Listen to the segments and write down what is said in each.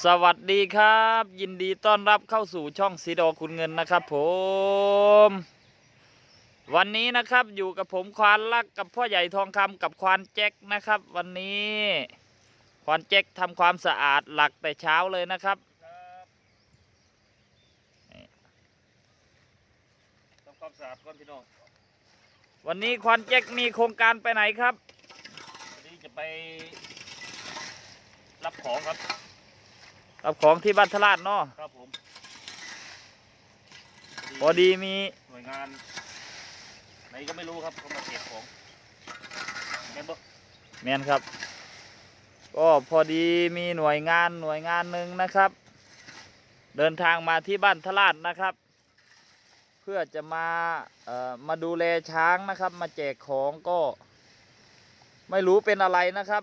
สวัสดีครับ ยินดีต้อนรับเข้าสู่ช่องสีดอคุณเงินนะครับผม วันนี้นะครับอยู่กับผมควานลักกับพ่อใหญ่ทองคำกับควานแจ็คนะครับ วันนี้ควานแจ็คทำความสะอาดหลักแต่เช้าเลยนะครับทำความสะอาดก่อนพี่น้องวันนี้ควานแจ็คมีโครงการไปไหนครับวันนี้จะไปรับของครับ รับของที่บ้านทลาดเนาะครับผมพอดีมีหน่วยงานไหนก็ไม่รู้ครับเขามาเก็บของแม่นบ่แมนครับ ก็พอดีมีหน่วยงานหน่วยงานหนึ่งนะครับ เดินทางมาที่บ้านทลาดนะครับ เพื่อจะมาเอ่อมาดูแลช้างนะครับ มาแจกของก็ไม่รู้เป็นอะไรนะครับ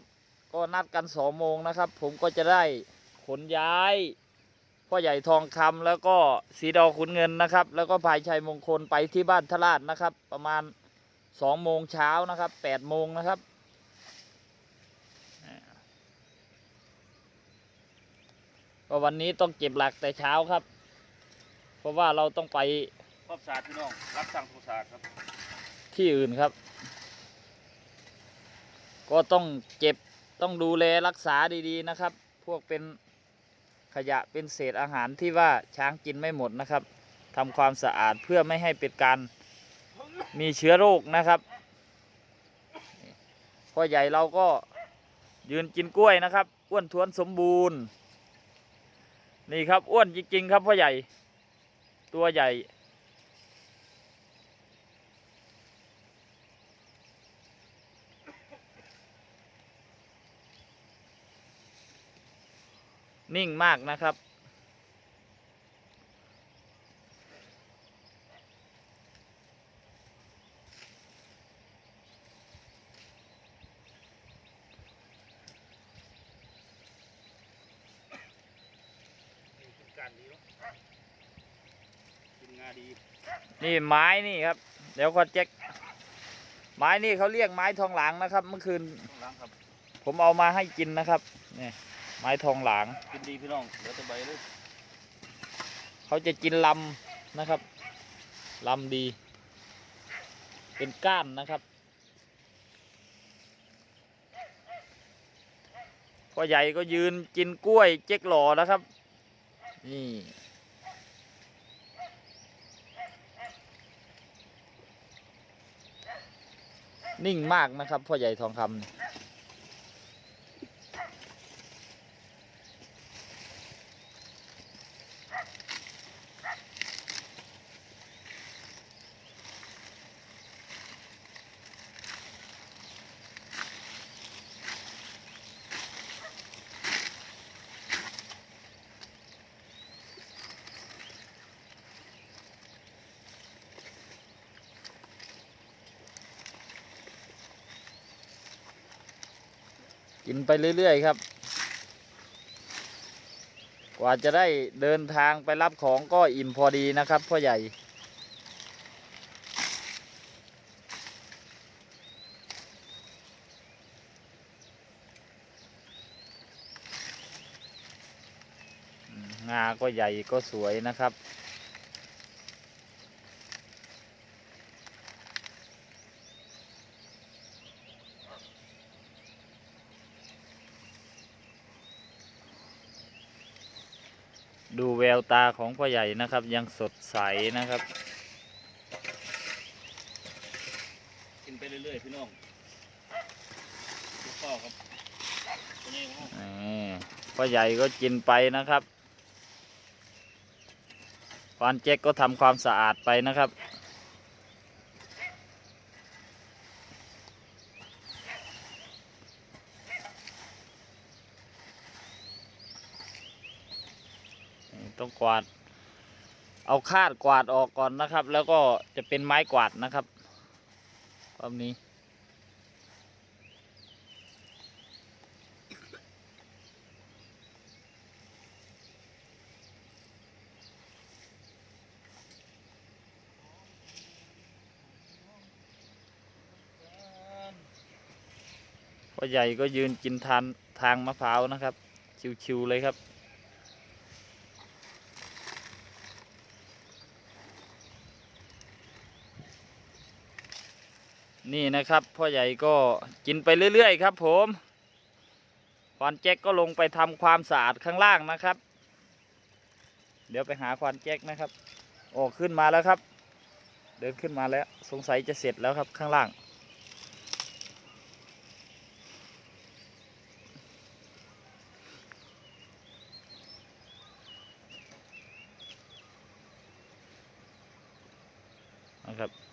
ก็นัดกันสองโมงนะครับ ผมก็จะได้ ขนย้าย พ่อใหญ่ทองคำแล้วก็สีดอขุนเงินนะครับ แล้วก็ภายชัยมงคลไปที่บ้านทลาดนะครับ ประมาณสองโมงเช้านะครับแปดโมงนะครับก็วันนี้ต้องเก็บหลักแต่เช้าครับ เพราะว่าเราต้องไปความสะอาดพี่น้องรับสั่งความสะอาดครับ ที่อื่นครับ ก็ต้องเก็บต้องดูแลรักษาดีๆนะครับ พวกเป็น ขยะเป็นเศษอาหารที่ว่าช้างกินไม่หมดนะครับทำความสะอาดเพื่อไม่ให้เป็นการมีเชื้อโรคนะครับพ่อใหญ่เราก็ยืนกินกล้วยนะครับ อ้วนท้วนสมบูรณ์ นี่ครับอ้วนจริงๆครับพ่อใหญ่ตัวใหญ่ นิ่งมากนะครับกินการดีเนาะกินงาดีนี่ไม้นี่ครับ เดี๋ยวก็เจ๊กไม้นี่เขาเรียกไม้ทองหลางนะครับ เมื่อคืนต้องล้างครับผมเอามาให้กินนะครับ นี่ ไม้ทองหลาง กินดีพี่น้องเหลือแต่ใบเลยเขาจะกินลำนะครับลำดี เป็นก้านนะครับพ่อใหญ่ก็ยืนกินกล้วยเจ๊กหล่อนะครับ นี่นิ่งมากนะครับพ่อใหญ่ทองคำ กินไปเรื่อย ๆ ครับ กว่าจะได้เดินทางไปรับของก็อิ่มพอดีนะครับพ่อใหญ่ งาก็ใหญ่ก็สวยนะครับ ดูแววตาของพ่อใหญ่นะครับ ยังสดใสนะครับ กินไปเรื่อยๆพี่น้องลูกพ่อครับตัวนี้ครับนี่พ่อใหญ่ก็กินไปนะครับควานเจ๊กก็ทำความสะอาดไปนะครับ ต้องกวาด เอาคาดกวาดออกก่อนนะครับ แล้วก็จะเป็นไม้กวาดนะครับรอบนี้ พ่อใหญ่ก็ยืนกินทานทางมะพร้าวนะครับ ชิวๆเลยครับ นี่นะครับ พ่อใหญ่ก็กินไปเรื่อยๆครับ ผมควานแจ็คก็ลงไปทำความสะอาดข้างล่างนะครับ เดี๋ยวไปหาควานแจ็คนะครับโอ้ขึ้นมาแล้วครับ เดินขึ้นมาแล้วสงสัยจะเสร็จแล้วครับข้างล่าง นะครับ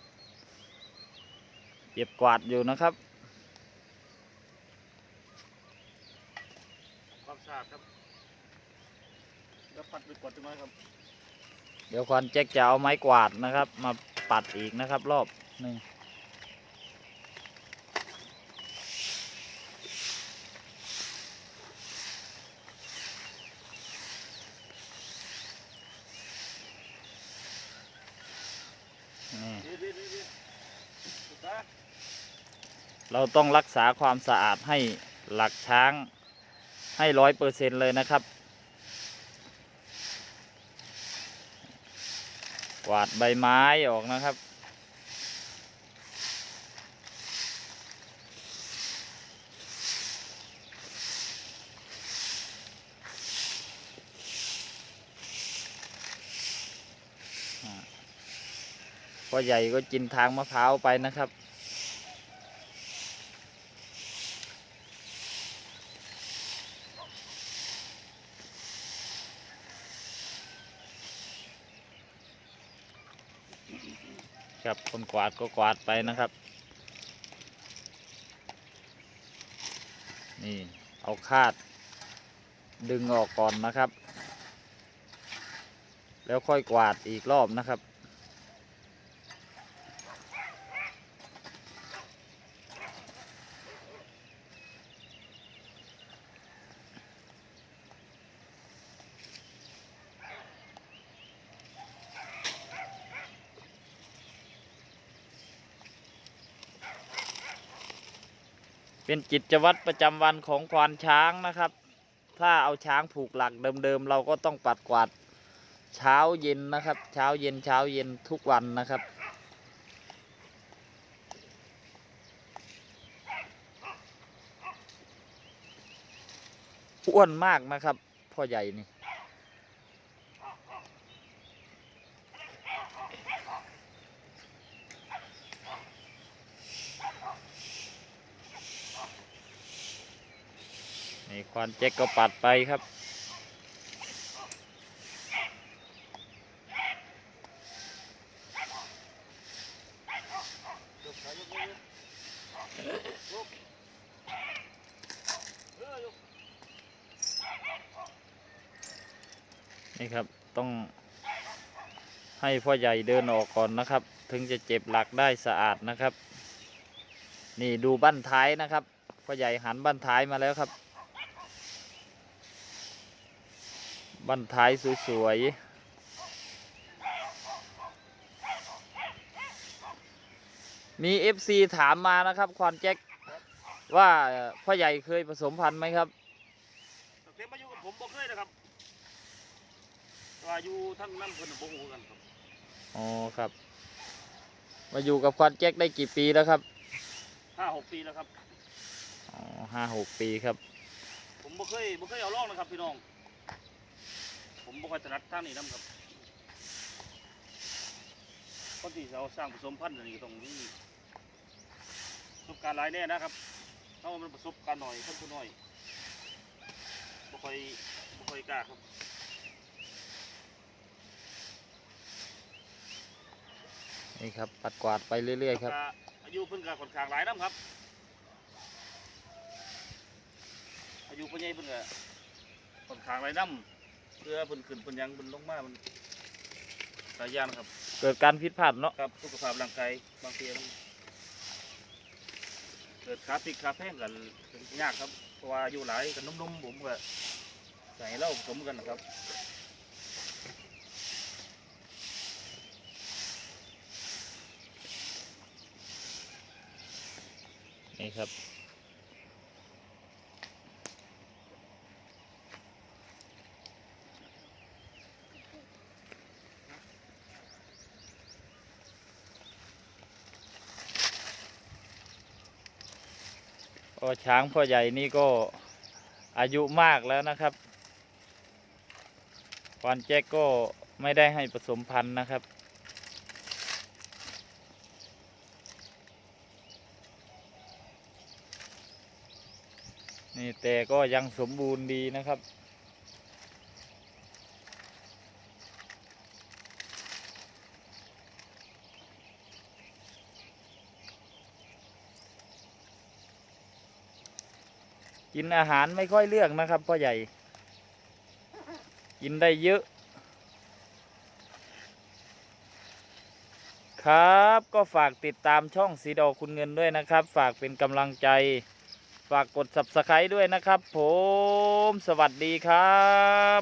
เก็บกวาดอยู่นะครับ ความสะอาดครับแล้วปัดไปกดตรงนั้นครับ เดี๋ยวควันแจ็คจะเอาไม้กวาดนะครับ มาปัดอีกนะครับ รอบหนึ่งนี่ ดีดีดีดีสุดท้าย เราต้องรักษาความสะอาดให้หลักช้างให้ร้อยเปอร์เซ็นเลยนะครับ กวาดใบไม้ออกนะครับ พ่อใหญ่ก็กินทางมะพร้าวไปนะครับ คนกวาดก็กวาดไปนะครับ นี่เอาคาด ดึงออกก่อนนะครับ แล้วค่อยกวาดอีกรอบนะครับ เป็นกิจวัตรประจำวันของควานช้างนะครับ ถ้าเอาช้างผูกหลักเดิมๆ เราก็ต้องปัดกวาดเช้าเย็นนะครับ เช้าเย็นเช้าเย็นทุกวันนะครับ อ้วนมากนะครับพ่อใหญ่นี่ นี่ควานแจ็คก็ปัดไปครับ นี่ครับต้องให้พ่อใหญ่เดินออกก่อนนะครับ ถึงจะเจ็บหลักได้สะอาดนะครับ นี่ดูบั้นท้ายนะครับพ่อใหญ่หันบั้นท้ายมาแล้วครับ บั้นท้ายสวยๆมี FC ถามมานะครับควานแจ็คว่าเอ่อพ่อใหญ่เคยผสมพันธุ์ไหมครับตั้งแต่มาอยู่กับผมบ่เคยนะครับว่าอยู่ทั้งน้ำเพิ่นน่ะบ่ฮู้กันครับอ๋อครับ มาอยู่กับควานแจ็คได้กี่ปีแล้วครับห้าหกปีแล้วครับอ๋อห้าหกปีครับ ผมบ่เคยบ่เคยเอาลองนะครับพี่น้อง ผมบ่ค่อยถนัดทางนี้นํครับคนที่เราสร้างผสมพันธุ์อันนี้ก็ต้องมีประสบการณ์หลายแน่นะครับถ้าว่ามันประสบการณ์หน่อยคนผู้น้อยบ่ค่อยบ่ค่อยกล้าครับนี่ครับปัดกวาดไปเรื่อยๆครับก็อายุเพิ่นก็ค่อนข้างหลายน้ำครับ อายุเพิ่นใหญ่เพิ่นก็ค่อนข้างหลายน้ำเพื่อเพิ่นขึ้นเพิ่นหยังเพิ่นลงมามันหลายอย่างครับเกิดการผิดพลาดเนาะครับสุขภาพร่างกายบางทีมันเกิดขาพลิกขาแพงกันยากครับเพราะว่าอายุหลายกันนุ่มๆผมก็ใส่เหล้าผสมกันนะครับนี่ครับ ก็ช้างพ่อใหญ่นี่ก็อายุมากแล้วนะครับควานแจ็กก็ไม่ได้ให้ผสมพันธุ์นะครับ นี่แต่ก็ยังสมบูรณ์ดีนะครับ กินอาหารไม่ค่อยเลือกนะครับพ่อใหญ่ กินได้เยอะ ครับก็ฝากติดตามช่องสีดอกคุณเงินด้วยนะครับ ฝากเป็นกำลังใจ ฝากกด subscribe ด้วยนะครับ ผม สวัสดีครับ